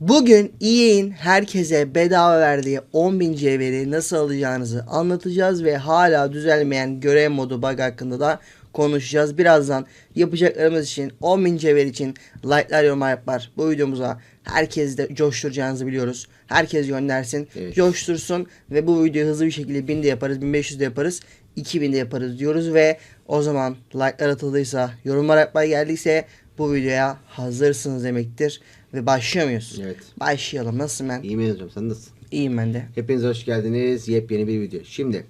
Bugün EA'in herkese bedava verdiği 10.000 cevheri nasıl alacağınızı anlatacağız ve hala düzelmeyen görev modu bug hakkında da konuşacağız. Birazdan yapacaklarımız için 10.000 cevher için like'lar yorumlar yapar. Bu videomuza herkes de coşturacağınızı biliyoruz. Herkes göndersin, Evet. coştursun ve bu videoyu hızlı bir şekilde 1000 de yaparız, 1500 de yaparız, 2000 de yaparız diyoruz ve o zaman like'lar atıldıysa, yorumlar yapmaya geldiyse bu videoya hazırsınız demektir. Ve başlıyor muyuz? Evet. Başlayalım. Nasılsın ben? İyi hocam sen nasılsın? İyiyim ben de. Hepiniz hoş geldiniz. Yepyeni bir video. Şimdi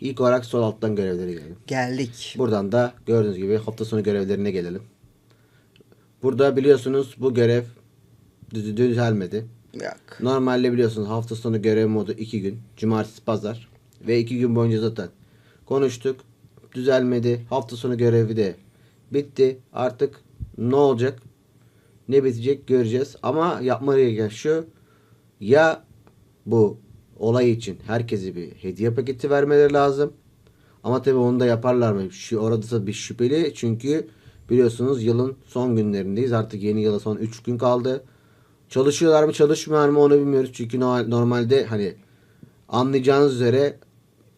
ilk olarak sol alttan görevlere gelelim. Geldik. Buradan da gördüğünüz gibi hafta sonu görevlerine gelelim. Burada biliyorsunuz bu görev düz- düzelmedi. Yok. Normalde biliyorsunuz hafta sonu görev modu 2 gün. Cumartesi pazar. Ve 2 gün boyunca zaten konuştuk. Düzelmedi. Hafta sonu görevi de bitti. Artık ne olacak? Ne bitecek göreceğiz. Ama yapmaları gereken şu. Ya bu olay için herkese bir hediye paketi vermeleri lazım. Ama tabii onu da yaparlar mı? Şu orada da bir şüpheli. Çünkü biliyorsunuz yılın son günlerindeyiz. Artık yeni yıla son 3 gün kaldı. Çalışıyorlar mı çalışmıyorlar mı onu bilmiyoruz. Çünkü no- normalde hani anlayacağınız üzere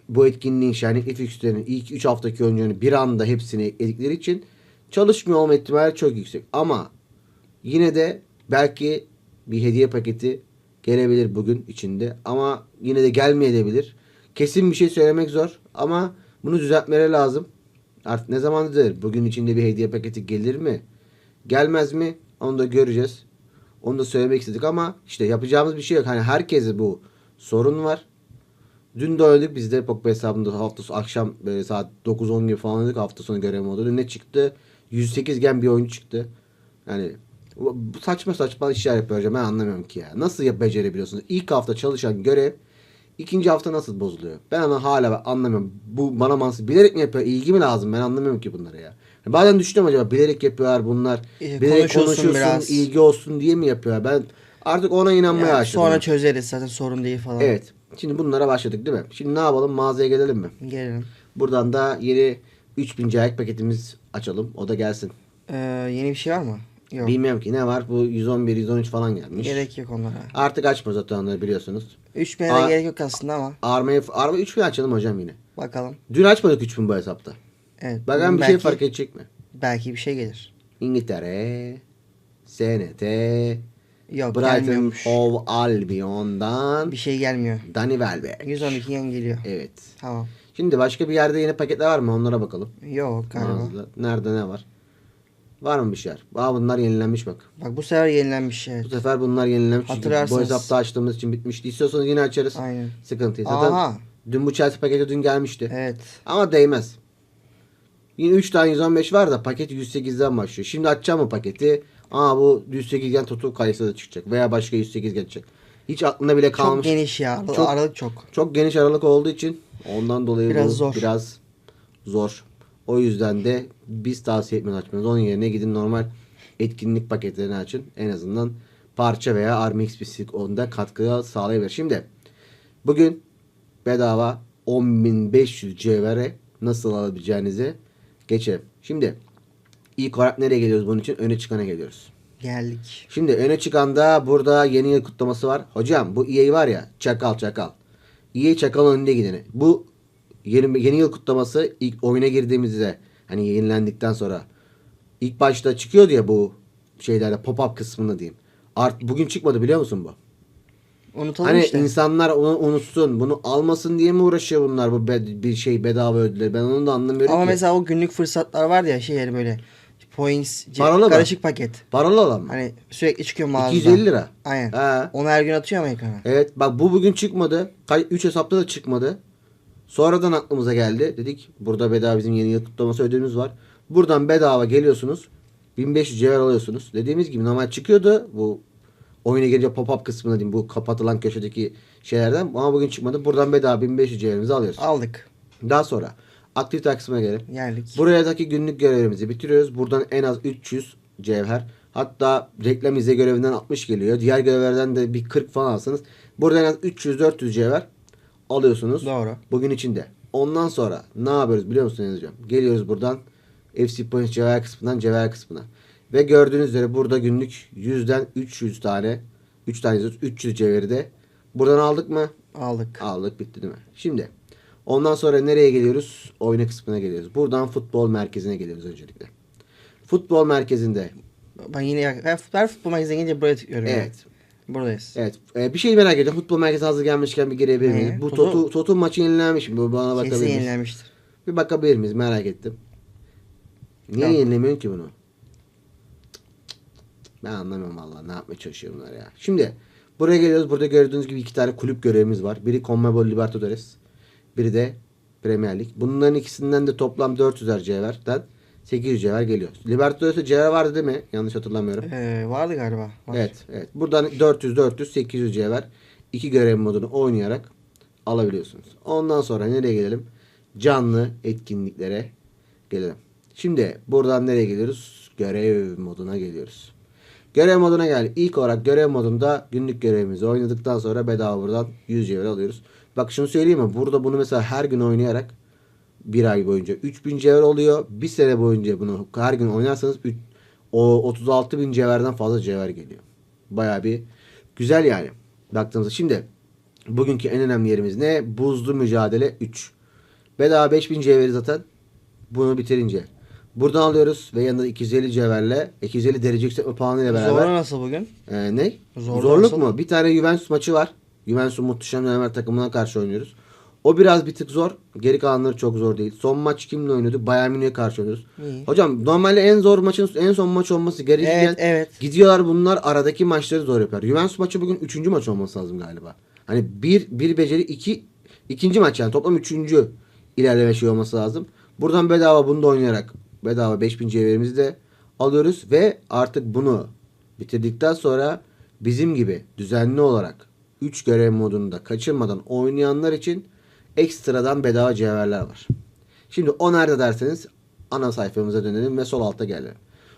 bu etkinliğin şenlikli fikstürlerin ilk 3 haftaki oyuncularını bir anda hepsini ekledikleri için çalışmıyor olma ihtimali çok yüksek. Ama yine de belki bir hediye paketi gelebilir bugün içinde. Ama yine de gelmeyebilir. Kesin bir şey söylemek zor ama bunu düzeltmeleri lazım. Artık ne zamandır bugün içinde bir hediye paketi gelir mi? Gelmez mi? Onu da göreceğiz. Onu da söylemek istedik ama işte yapacağımız bir şey yok. Hani herkese bu sorun var. Dün de oynadık biz de Pogba hesabında hafta sonu akşam böyle saat 9-10 gibi falan oynadık hafta sonu görev modu. Ne çıktı? 108 gen bir oyuncu çıktı. Yani saçma saçma işler yapıyor hocam ben anlamıyorum ki ya. Nasıl yap becerebiliyorsunuz? İlk hafta çalışan görev ikinci hafta nasıl bozuluyor? Ben ama hala anlamıyorum. Bu bana mantıksız. Bilerek mi yapıyor? İlgi mi lazım? Ben anlamıyorum ki bunları ya. Bazen düşünüyorum acaba bilerek yapıyorlar bunlar. Ee, bilerek konuşulsun konuşuyorsun biraz. ilgi olsun diye mi yapıyorlar? Ben artık ona inanmaya Yani başladım. sonra çözeriz zaten sorun değil falan. Evet. Şimdi bunlara başladık değil mi? Şimdi ne yapalım? Mağazaya gelelim mi? Gelelim. Buradan da yeni 3000 cahik paketimiz açalım. O da gelsin. Ee, yeni bir şey var mı? Yok. Bilmiyorum ki ne var. Bu 111, 113 falan gelmiş. Gerek yok onlara. Artık açma zaten onları biliyorsunuz. 3000'e Aa. de gerek yok aslında ama Arma'yı Arma 3000 açalım hocam yine. bakalım. Dün açmadık 3000 bu hesapta. Evet. Bakalım bir belki, şey fark edecek mi? Belki bir şey gelir. İngiltere, SNT, Yok Brighton gelmiyormuş. Hove Albion'dan Bir şey gelmiyor. Danny Welbeck. 112 yen geliyor. Evet. Tamam. Şimdi başka bir yerde yeni paketler var mı? Onlara bakalım. Yok galiba. Mağazada. Nerede ne var? Var mı bir şeyler? Aa bunlar yenilenmiş bak. Bak bu sefer yenilenmiş evet. Bu sefer bunlar yenilenmiş. Çünkü Hatırlarsınız. Bu hesapta açtığımız için bitmişti. İstiyorsanız yine açarız. Aynen. Sıkıntı. Zaten Aha. dün bu Chelsea paketi dün gelmişti. Evet. Ama değmez. Yine 3 tane 115 var da paket 108'den başlıyor. Şimdi açacağım o paketi. Aa bu 108'den Total Kayısı'da çıkacak. Veya başka 108 gelecek. Hiç aklında bile Çok kalmış. geniş ya. Çok- Aralık çok. Çok geniş aralık olduğu için ondan dolayı Biraz bu zor. biraz zor. O yüzden de biz tavsiye etmiyoruz açmanız. Onun yerine gidin normal etkinlik paketlerini açın. En azından parça veya Army XP onda katkı sağlayabilir. Şimdi bugün bedava 10.500 cevhere nasıl alabileceğinizi geçelim. Şimdi ilk olarak nereye geliyoruz bunun için? Öne çıkana geliyoruz. Geldik. Şimdi öne çıkan da burada yeni yıl kutlaması var. Hocam bu EA var ya çakal çakal. EA çakal önünde gideni. Bu yeni, yeni yıl kutlaması ilk oyuna girdiğimizde hani yenilendikten sonra ilk başta çıkıyordu ya bu şeylerde pop-up kısmında diyeyim. Art bugün çıkmadı biliyor musun bu? Unutalım Hani işte. insanlar onu unutsun, bunu almasın diye mi uğraşıyor bunlar bu be- bir şey bedava ödülleri? Ben onu da anlamıyorum Ama ki. mesela o günlük fırsatlar var ya şey yani böyle points, ce- Paralı mı? karışık paket. Paralı olan mı? Hani sürekli çıkıyor mağazadan. 250 lira. Aynen. He. Onu her gün atıyor ama ekrana. Evet bak bu bugün çıkmadı. 3 hesapta da çıkmadı. Sonradan aklımıza geldi. Dedik burada bedava bizim yeni yıl kutlaması ödülümüz var. Buradan bedava geliyorsunuz. 1500 cevher alıyorsunuz. Dediğimiz gibi normal çıkıyordu. Bu oyuna gelince pop-up kısmında diyeyim. Bu kapatılan köşedeki şeylerden. Ama bugün çıkmadı. Buradan bedava 1500 cevherimizi alıyoruz. Aldık. Daha sonra aktivite kısmına gelelim. Geldik. Buradaki günlük görevimizi bitiriyoruz. Buradan en az 300 cevher. Hatta reklam izle görevinden 60 geliyor. Diğer görevlerden de bir 40 falan alsanız. Buradan en az 300-400 cevher alıyorsunuz. Doğru. Bugün içinde. Ondan sonra ne yapıyoruz biliyor musunuz yazacağım? Geliyoruz buradan FC Points cevher kısmından cevher kısmına. Ve gördüğünüz üzere burada günlük 100'den 300 tane 3 tane yazıyoruz. 300 cevheri de buradan aldık mı? Aldık. Aldık bitti değil mi? Şimdi ondan sonra nereye geliyoruz? Oyna kısmına geliyoruz. Buradan futbol merkezine geliyoruz öncelikle. Futbol merkezinde Ben yine ben futbol merkezine gelince buraya tıklıyorum. evet Buradayız. Evet. Ee, bir şey merak ediyorum. Futbol merkezi hazır gelmişken bir girebilir miyiz? Ne? Bu Toto- Totu, Totu maçı yenilenmiş mi? Bu bana bakabilir Kesin miyiz? yenilenmiştir. Bir bakabilir miyiz? Merak ettim. Niye Tamam. yenilemiyorsun ki bunu? Ben anlamıyorum vallahi ne yapmaya çalışıyor bunlar ya. Şimdi buraya geliyoruz. Burada gördüğünüz gibi iki tane kulüp görevimiz var. Biri CONMEBOL Libertadores. Biri de Premier Lig. Bunların ikisinden de toplam 400'er cevherden 800 cevher geliyor. Libertadores'te cevher vardı değil mi? Yanlış hatırlamıyorum. Ee, vardı galiba. Var. Evet, evet. Buradan 400 400 800 cevher iki görev modunu oynayarak alabiliyorsunuz. Ondan sonra nereye gelelim? Canlı etkinliklere gelelim. Şimdi buradan nereye geliyoruz? Görev moduna geliyoruz. Görev moduna gel. İlk olarak görev modunda günlük görevimizi oynadıktan sonra bedava buradan 100 cevher alıyoruz. Bak şunu söyleyeyim mi? Burada bunu mesela her gün oynayarak bir ay boyunca 3000 cevher oluyor. Bir sene boyunca bunu her gün oynarsanız o 36 bin cevherden fazla cevher geliyor. Baya bir güzel yani. Baktığımızda şimdi bugünkü en önemli yerimiz ne? Buzlu mücadele 3. Bedava 5000 cevheri zaten bunu bitirince. Buradan alıyoruz ve yanında 250 cevherle 250 derece yükseltme puanı ile beraber. Zorlu nasıl bugün? Ee, ne? Zorlu Zorluk nasıl? mu? Bir tane Juventus maçı var. Juventus'un muhteşem dönemer takımına karşı oynuyoruz. O biraz bir tık zor. Geri kalanları çok zor değil. Son maç kimle oynadık? Bayern Münih'e karşı oynuyoruz. İyi. Hocam normalde en zor maçın en son maç olması gerekirken Evet, evet. gidiyorlar bunlar aradaki maçları zor yapar. Juventus maçı bugün 3. maç olması lazım galiba. Hani bir, bir beceri iki ikinci maç yani toplam üçüncü ilerleme şey olması lazım. Buradan bedava bunu da oynayarak bedava 5000 cevherimizi de alıyoruz ve artık bunu bitirdikten sonra bizim gibi düzenli olarak 3 görev modunda kaçırmadan oynayanlar için ekstradan bedava cevherler var. Şimdi o nerede derseniz ana sayfamıza dönelim ve sol altta gelelim.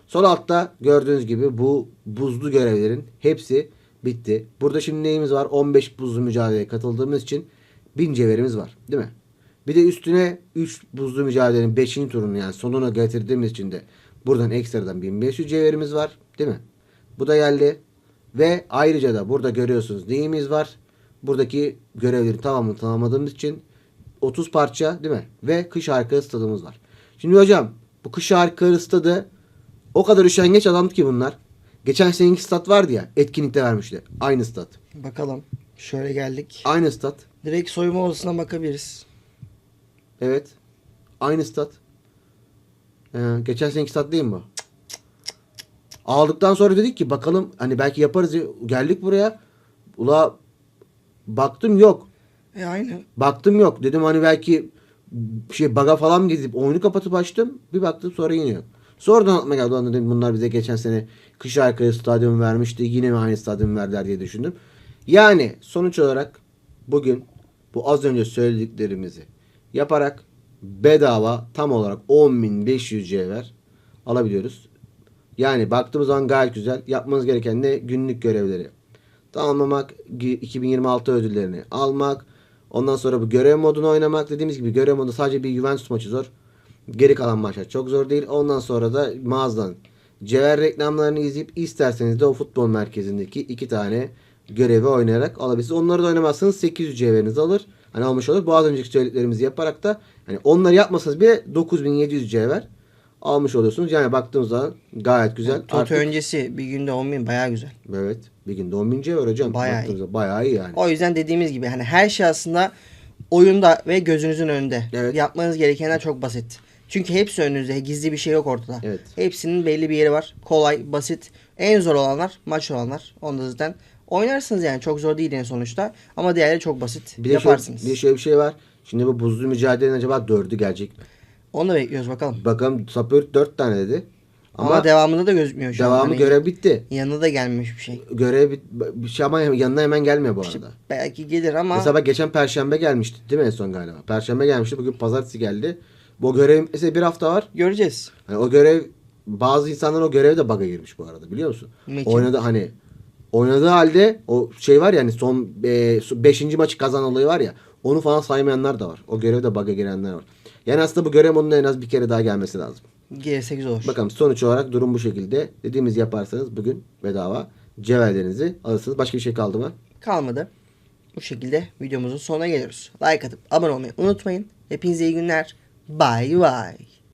Sol altta gördüğünüz gibi bu buzlu görevlerin hepsi bitti. Burada şimdi neyimiz var? 15 buzlu mücadeleye katıldığımız için 1000 cevherimiz var. Değil mi? Bir de üstüne 3 buzlu mücadelenin 5. turunu yani sonuna getirdiğimiz için de buradan ekstradan 1500 cevherimiz var. Değil mi? Bu da geldi. Ve ayrıca da burada görüyorsunuz neyimiz var? Buradaki görevleri tamamını tamamladığımız için 30 parça değil mi? Ve kış harika stadımız var. Şimdi hocam bu kış harika stadı o kadar üşengeç adamdı ki bunlar. Geçen seneki stat vardı ya etkinlikte vermişti. Aynı stat. Bakalım. Şöyle geldik. Aynı stat. Direkt soyunma odasına bakabiliriz. Evet. Aynı stat. Ee, geçen seneki stat değil mi bu? Aldıktan sonra dedik ki bakalım hani belki yaparız. Geldik buraya. Ula baktım yok. E aynı. Baktım yok. Dedim hani belki şey baga falan mı gidip oyunu kapatıp açtım. Bir baktım sonra yine yok. Sonradan aklıma geldi. Dedim bunlar bize geçen sene kış arkaya stadyum vermişti. Yine mi aynı stadyum verdiler diye düşündüm. Yani sonuç olarak bugün bu az önce söylediklerimizi yaparak bedava tam olarak 10.500 cevher alabiliyoruz. Yani baktığımız zaman gayet güzel. Yapmanız gereken ne? Günlük görevleri tamamlamak, gi- 2026 ödüllerini almak, ondan sonra bu görev modunu oynamak. Dediğimiz gibi görev modu sadece bir Juventus maçı zor. Geri kalan maçlar çok zor değil. Ondan sonra da mağazadan cevher reklamlarını izleyip isterseniz de o futbol merkezindeki iki tane görevi oynayarak alabilirsiniz. Onları da oynamazsanız 800 cevheriniz alır. Hani almış olur. Bu az önceki söylediklerimizi yaparak da hani onları yapmasanız bile 9700 cevher almış oluyorsunuz. Yani baktığımız zaman gayet güzel. Toto Artık- öncesi bir günde 10 bin bayağı güzel. Evet. Bir günde 10 bin cevher hocam. Bayağı iyi. Bayağı iyi yani. O yüzden dediğimiz gibi hani her şey aslında oyunda ve gözünüzün önünde. Evet. Yapmanız gerekenler çok basit. Çünkü hepsi önünüzde. Gizli bir şey yok ortada. Evet. Hepsinin belli bir yeri var. Kolay, basit. En zor olanlar maç olanlar. Onda zaten oynarsınız yani. Çok zor değil en sonuçta. Ama diğerleri çok basit. Bir Yaparsınız. şöyle, bir de şöyle bir şey var. Şimdi bu buzlu mücadelenin acaba dördü gelecek mi? Onu da bekliyoruz bakalım. Bakalım Sapır dört tane dedi. Ama, Ama, devamında da gözükmüyor şu an. devamı Hani görev bitti. Yanına da gelmemiş bir şey. Görev bit, bir şey ama yanına hemen gelmiyor bu arada. Belki gelir ama Mesela bak geçen perşembe gelmişti değil mi en son galiba? Perşembe gelmişti. Bugün pazartesi geldi. Bu görev mesela bir hafta var. göreceğiz. Hani o görev bazı insanlar o göreve de bug'a girmiş bu arada biliyor musun? Metin. Oynadı hani oynadığı halde o şey var ya hani son 5. maçı kazan olayı var ya onu falan saymayanlar da var. O görevde bug'a girenler var. Yani aslında bu görev onun en az bir kere daha gelmesi lazım. Gelirse güzel olur. Bakalım sonuç olarak durum bu şekilde. Dediğimiz yaparsanız bugün bedava cevherlerinizi alırsınız. Başka bir şey kaldı mı? Kalmadı. Bu şekilde videomuzun sonuna geliyoruz. Like atıp abone olmayı unutmayın. Hepinize iyi günler. Bye bye.